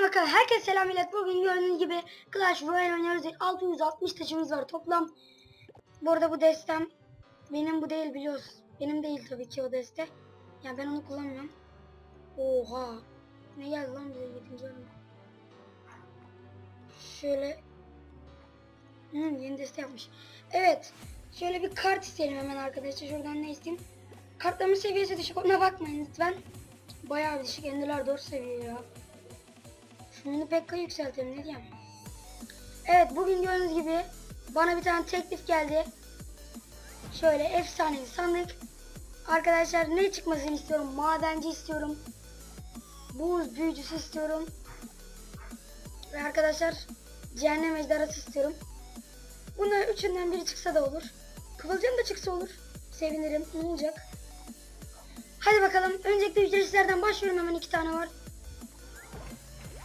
Hadi bakalım. Herkese selam millet. Bugün gördüğünüz gibi Clash Royale oynuyoruz. 660 taşımız var toplam. Bu arada bu destem benim bu değil biliyoruz. Benim değil tabii ki o deste. Yani ben onu kullanmıyorum. Oha. Ne geldi lan bize 7. bölüm. Şöyle. Hmm, yeni deste yapmış. Evet. Şöyle bir kart isteyelim hemen arkadaşlar. Şuradan ne isteyeyim? Kartlarımın seviyesi düşük. Ona bakmayın lütfen. Bayağı düşük. Enderler 4 seviye ya. Şunu pekka yükseltelim ne diyeyim. Evet bugün gördüğünüz gibi bana bir tane teklif geldi. Şöyle efsane sandık. Arkadaşlar ne çıkmasını istiyorum? Madenci istiyorum. Buz büyücüsü istiyorum. Ve arkadaşlar cehennem ejderhası istiyorum. Bunların üçünden biri çıksa da olur. Kıvılcım da çıksa olur. Sevinirim. Ne olacak? Hadi bakalım. Öncelikle ücretsizlerden başlıyorum. Hemen iki tane var.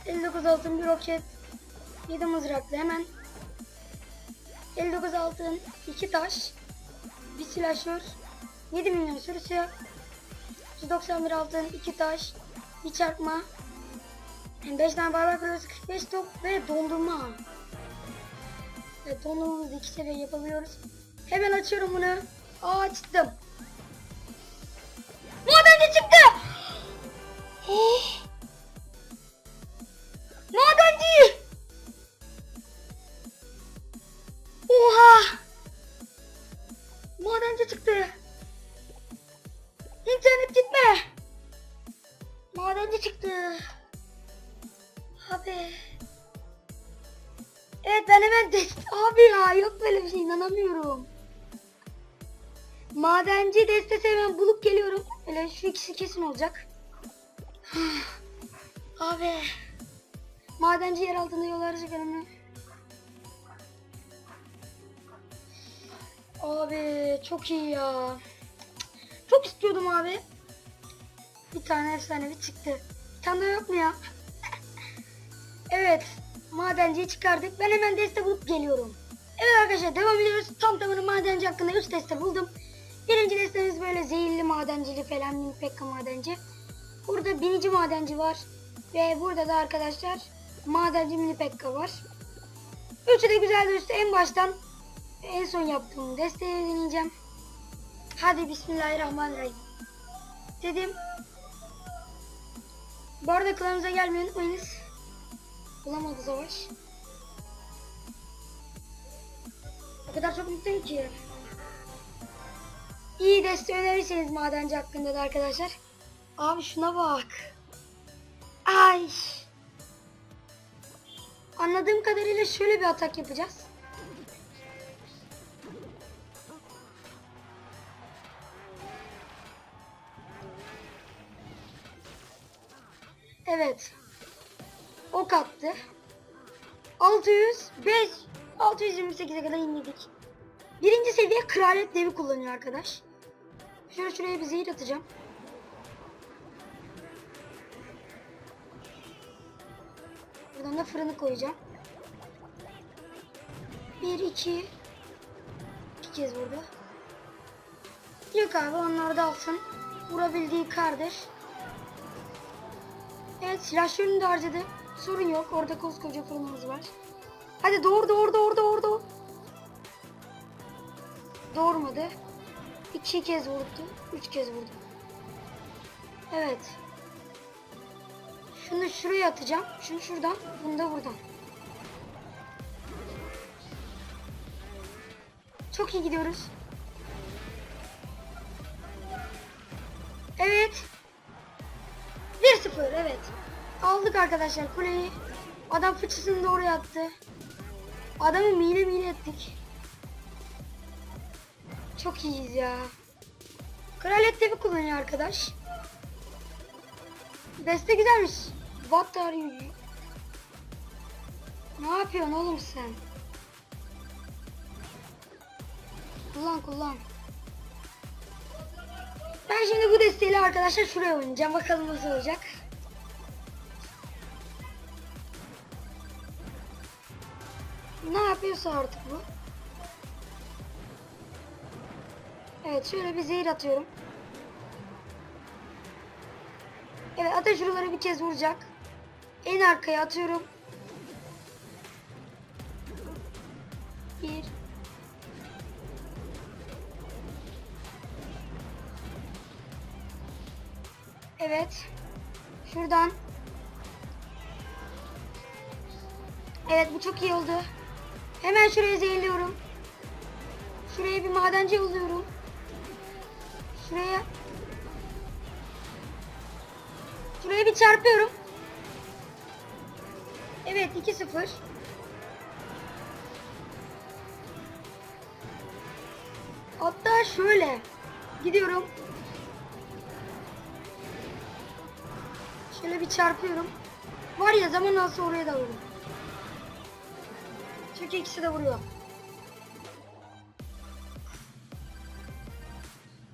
59 altın bir roket. 7 mızraklı hemen. 59 altın 2 taş. Bir silahşör 7 milyon sürüsü 191 altın 2 taş. Bir çarpma. 5 tane barbar kırıyoruz 45 top ve dondurma. Evet dondurmamızı 2 seviye yapabiliyoruz. Hemen açıyorum bunu. Açtım Abi ya yok böyle bir şey inanamıyorum. Madenci destesi hemen bulup geliyorum. Öyle şu ikisi kesin olacak. Abi. Madenci yer altında yol arayacak önüme. Abi çok iyi ya. Çok istiyordum abi. Bir tane efsanevi çıktı. Bir tane daha yok mu ya? evet. Madenciyi çıkardık. Ben hemen deste bulup geliyorum. Evet arkadaşlar devam ediyoruz. Tam tamına madenci hakkında 3 deste buldum. Birinci destemiz böyle zehirli madencili falan mini pekka madenci. Burada binici madenci var. Ve burada da arkadaşlar madenci mini pekka var. Üçü de güzel üstü en baştan en son yaptığım desteği deneyeceğim. Hadi bismillahirrahmanirrahim. Dedim. Bu arada klanımıza gelmeyi unutmayınız. Bulamadı savaş. Kadar çok mutluyum ki. İyi deste önerirseniz madenci hakkında da arkadaşlar. Abi şuna bak. Ay. Anladığım kadarıyla şöyle bir atak yapacağız. Evet. Ok attı. 600, 5, 628'e kadar indirdik. Birinci seviye kraliyet devi kullanıyor arkadaş. Şöyle şuraya bir zehir atacağım. Buradan da fırını koyacağım. Bir, iki. İki kez vurdu. Yok abi onlar da alsın. Vurabildiği kardır. Evet silahşörünü de harcadı. Sorun yok. Orada koskoca fırınımız var. Hadi doğur doğur doğur doğur doğur. Doğurmadı. İki kez vurdu. Üç kez vurdu. Evet. Şunu şuraya atacağım. Şunu şuradan. Bunu da buradan. Çok iyi gidiyoruz. Evet. 1-0 evet. Aldık arkadaşlar kuleyi. Adam fıçısını da oraya. Adamı mine mine ettik. Çok iyiyiz ya. Kraliyet devi kullanıyor arkadaş. Deste güzelmiş. What are you? Ne yapıyorsun oğlum sen? Kullan kullan. Ben şimdi bu desteğiyle arkadaşlar şuraya oynayacağım. Bakalım nasıl olacak. Ne yapıyorsa artık bu. Evet şöyle bir zehir atıyorum. Evet ateş ruları bir kez vuracak. En arkaya atıyorum. Bir. Evet. Şuradan. Evet bu çok iyi oldu. Hemen şuraya zehirliyorum. Şuraya bir madenci yolluyorum. Şuraya. Şuraya bir çarpıyorum. Evet 2-0. Hatta şöyle. Gidiyorum. Şöyle bir çarpıyorum. Var ya zaman alsa oraya da vururum. Çünkü ikisi de vuruyor.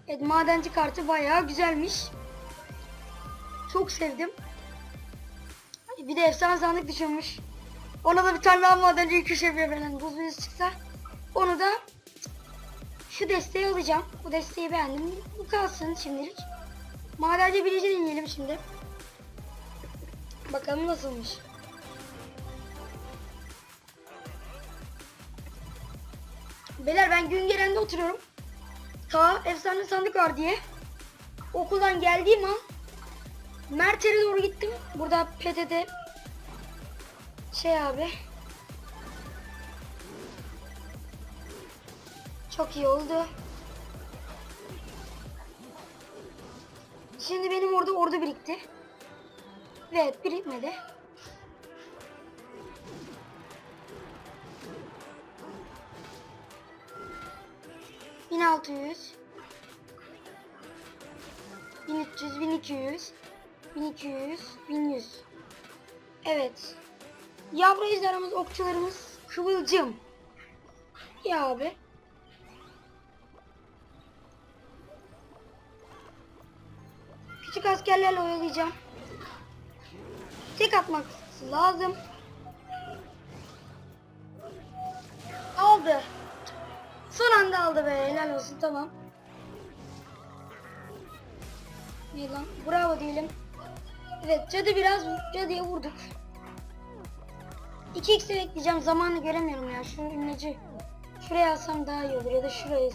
Evet madenci kartı bayağı güzelmiş. Çok sevdim. Bir de efsane sandık düşünmüş. Ona da bir tane daha madenci iki yapıyor falan. Buz büyüsü çıksa. Onu da şu desteği alacağım. Bu desteği beğendim. Bu kalsın şimdilik. Madenci birinci deneyelim şimdi. Bakalım nasılmış. Beyler ben Güngeren'de oturuyorum. Ta efsane sandık var diye. Okuldan geldiğim an Mert'e doğru gittim. Burada PTT şey abi. Çok iyi oldu. Şimdi benim orada ordu birikti. Evet birikmedi. 1600 1300 1200 1200 1100 Evet. Yavru izlerimiz okçularımız Kıvılcım. Ya abi. Küçük askerlerle oyalayacağım. Tek atmak lazım. Aldı Son anda aldı be. Helal olsun tamam. İyi lan. Bravo diyelim. Evet cadı biraz cadıya vurduk. 2x'e bekleyeceğim. Zamanı göremiyorum ya. Şu ünleci. Şuraya alsam daha iyi olur ya da şurayı.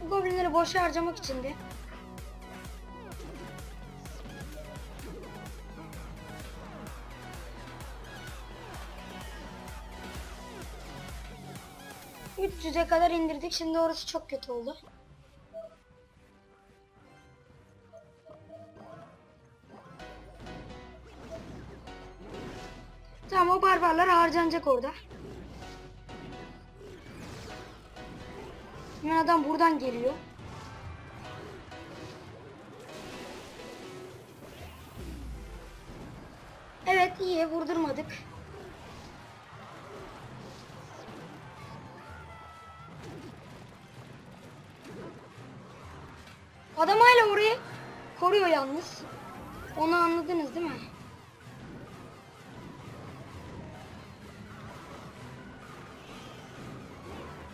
Bu goblinleri boşa harcamak için de. Üç yüze kadar indirdik. Şimdi orası çok kötü oldu. Tamam o barbarlar harcanacak orada. Hemen adam buradan geliyor. Evet iyi vurdurmadık. Adam hala orayı koruyor yalnız. Onu anladınız değil mi?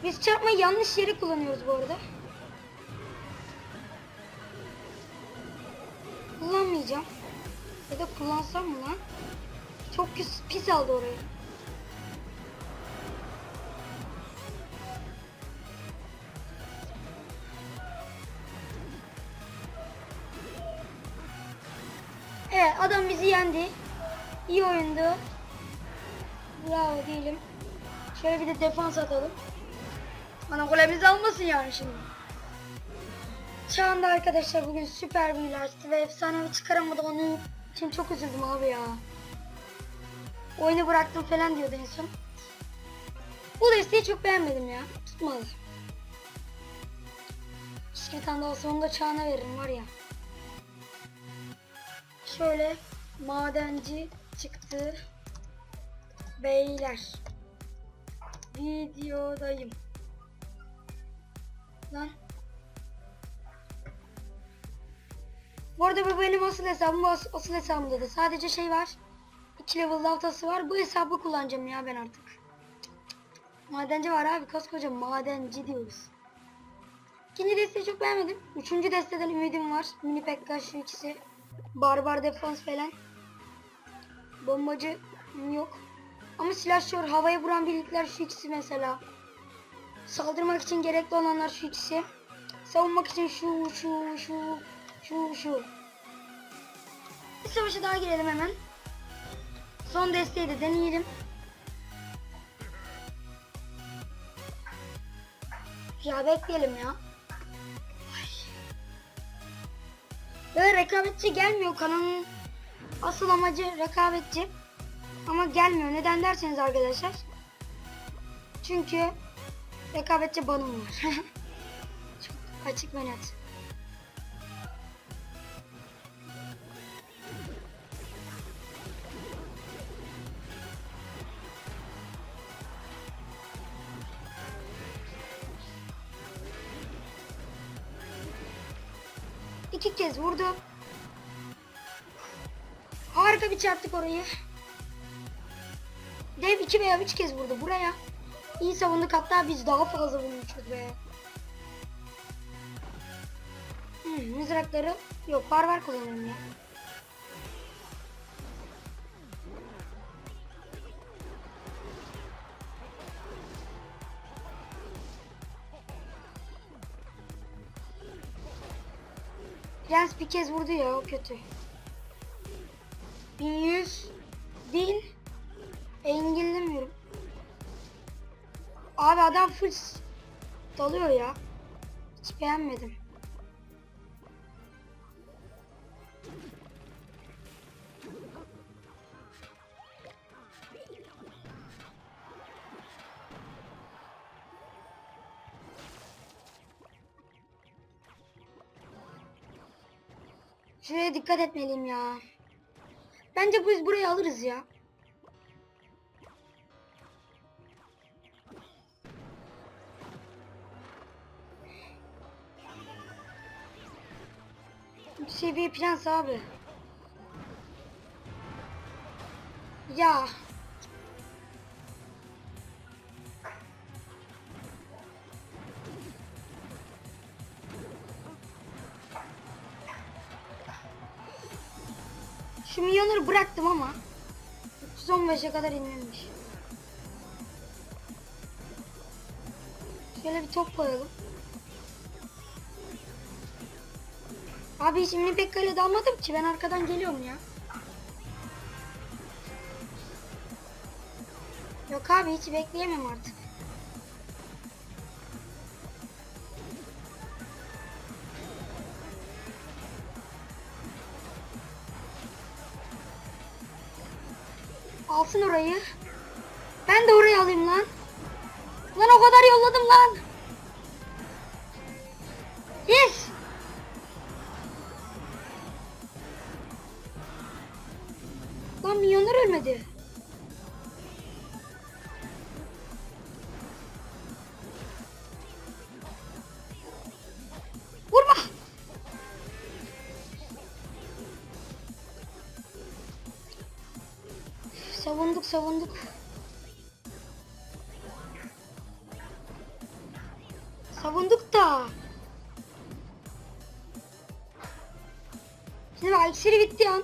Biz çarpmayı yanlış yere kullanıyoruz bu arada. Kullanmayacağım. Ya da kullansam mı lan? Çok pis, pis aldı orayı. Adam bizi yendi. İyi oyundu. Bravo diyelim. Şöyle bir de defans atalım. Bana golemizi almasın yani şimdi. Şu anda arkadaşlar bugün süper bir açtı ve efsanevi çıkaramadı onun için çok üzüldüm abi ya. Oyunu bıraktım falan diyordu en son. Bu desteği çok beğenmedim ya. Tutmadı. Keşke bir tane daha olsa onu da çağına veririm var ya. Şöyle madenci çıktı. Beyler. Videodayım. Lan. Bu arada bu benim asıl hesabım. Bu as- asıl hesabımda da sadece şey var. 2 level laftası var. Bu hesabı kullanacağım ya ben artık. Madenci var abi. Koskoca madenci diyoruz. İkinci desteği çok beğenmedim. Üçüncü desteden ümidim var. Mini Pekka şu ikisi. Barbar defans falan. Bombacı yok. Ama silahşör havaya vuran birlikler şu ikisi mesela. Saldırmak için gerekli olanlar şu ikisi. Savunmak için şu şu şu şu şu. Bir savaşa daha girelim hemen. Son desteği de deneyelim. Ya bekleyelim ya. Böyle rekabetçi gelmiyor kanalın asıl amacı rekabetçi. Ama gelmiyor. Neden derseniz arkadaşlar. Çünkü rekabetçi banım var. Çok açık ve net. İki kez vurdu. Harika bir çarptık orayı. Dev iki veya üç kez vurdu buraya. İyi savunduk hatta biz daha fazla vurmuşuz be. Hmm, mızrakları yok barbar kullanıyorum ya. Prens bir kez vurdu ya o kötü. 1100 1000 Engellemiyorum. Abi adam full dalıyor ya. Hiç beğenmedim. Şuraya dikkat etmeliyim ya. Bence biz burayı alırız ya. Üç seviye prens abi. Ya. Bıraktım ama 315'e kadar inmemiş. Şöyle bir top koyalım. Abi hiç mini pekkayla dalmadım ki ben arkadan geliyorum ya. Yok abi hiç bekleyemem artık. Orayı. Ben de orayı alayım lan. Lan o kadar yolladım lan. Yes. Lan milyonlar ölmedi. Savunduk savunduk. Da. Şimdi iksiri bitti ya.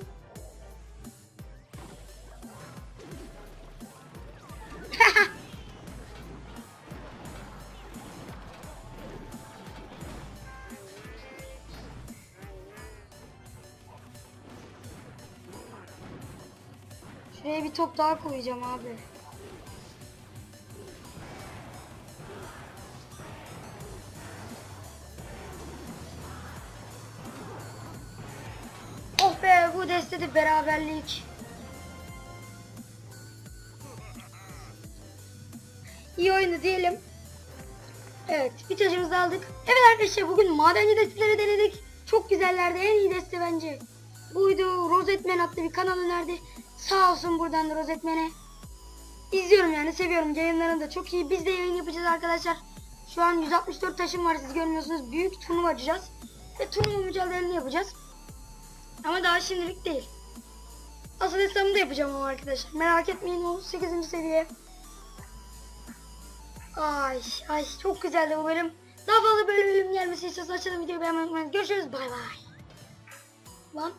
Top daha koyacağım abi. Oh be bu destede beraberlik. İyi oyunu diyelim. Evet bir taşımızı aldık. Evet arkadaşlar bugün madenci desteleri denedik. Çok güzellerdi. En iyi deste bence. Buydu. Rozetmen adlı bir kanal önerdi. Sağ olsun buradan da Rozetmen'e. İzliyorum yani seviyorum. Yayınlarını da çok iyi. Biz de yayın yapacağız arkadaşlar. Şu an 164 taşım var siz görmüyorsunuz. Büyük turnuva açacağız. Ve turnuva mücadelelerini yapacağız. Ama daha şimdilik değil. Asıl hesabımı da yapacağım ama arkadaşlar. Merak etmeyin o 8. seviye. Ay ay çok güzeldi bu bölüm. Daha fazla böyle bölüm gelmesi istiyorsanız aşağıdan videoyu beğenmeyi unutmayın. Görüşürüz bay bay. Lan